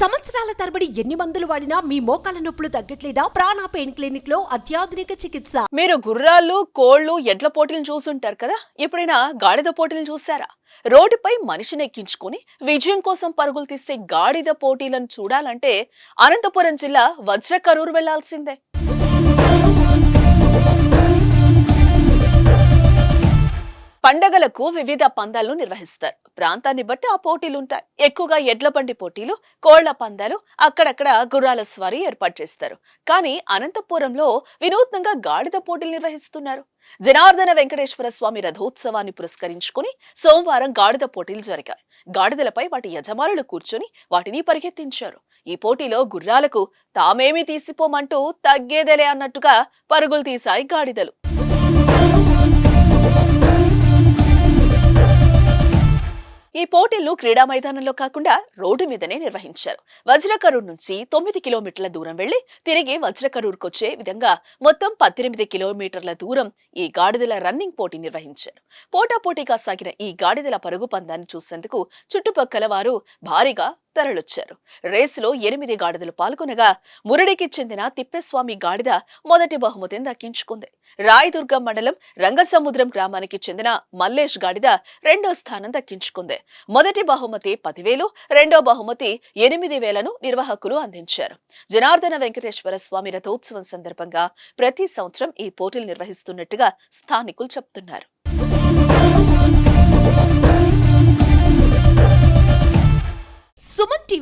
సంవత్సరాల తరబడి ఎన్ని మందులు వాడినా మీ మోకాల నొప్పులు తగ్గట్లేదా? ప్రాణ పెయిన్ క్లినిక్లో అత్యాధునిక చికిత్స. మీరు గుర్రాలు కోళ్ళు ఎడ్ల పోటీలను చూసుంటారు కదా? ఎప్పుడైనా గాడిద పోటీలను చూసారా రోడ్డుపై మనిషిని ఎక్కించుకొని విజయం కోసం పరుగులు తీసే గాడిద పోటీలను చూడాలంటే అనంతపురం జిల్లా వజ్రకరూరు వెళ్ళాల్సిందే. పండగలకు వివిధ పందాలను నిర్వహిస్తారు. ప్రాంతాన్ని బట్టి ఆ పోటీలు ఉంటాయి ఎక్కువగా ఎడ్ల బండి పోటీలు కోళ్ళ పందాలు అక్కడక్కడ గుర్రాల స్వారీ ఏర్పాటు చేస్తారు. కానీ అనంతపురంలో వినూత్నంగా గాడిద పోటీలు నిర్వహిస్తున్నారు. జనార్దన వెంకటేశ్వర స్వామి రథోత్సవాన్ని పురస్కరించుకుని సోమవారం గాడిద పోటీలు జరిగాయి. గాడిదలపై వాటి యజమానులు కూర్చొని వాటిని పరిగెత్తించారు. ఈ పోటీలో గుర్రాలకు తామేమి తీసిపోమంటూ తగ్గేదేలే అన్నట్టుగా పరుగులు తీశాయి గాడిదలు. ఈ పోటీలను క్రీడా మైదానంలో కాకుండా రోడ్డు మీదనే నిర్వహించారు. వజ్రకరూర్ నుంచి తొమ్మిది కిలోమీటర్ల దూరం వెళ్ళి తిరిగి వజ్రకరూర్కు వచ్చే విధంగా మొత్తం పద్దెనిమిది కిలోమీటర్ల దూరం ఈ గాడిదల రన్నింగ్ పోటీ నిర్వహించారు. పోటాపోటీగా సాగిన ఈ గాడిదల పరుగు పందాన్ని చూసేందుకు చుట్టుపక్కల వారు భారీగా తరలొచ్చారు. రేసులో ఎనిమిది గాడిదలు పాల్గొనగా మురడికి చెందిన తిప్పేస్వామి గాడిద మొదటి బహుమతిని దక్కించుకుంది. రాయదుర్గం మండలం రంగసముద్రం గ్రామానికి చెందిన మల్లేష్ గాడిద రెండో స్థానం దక్కించుకుంది. మొదటి బహుమతి పదివేలు రెండో బహుమతి ఎనిమిది వేలను నిర్వాహకులు అందించారు. జనార్దన వెంకటేశ్వర స్వామి రథోత్సవం సందర్భంగా ప్రతి సంవత్సరం ఈ పోటీలు నిర్వహిస్తున్నట్టుగా స్థానికులు చెప్తున్నారు.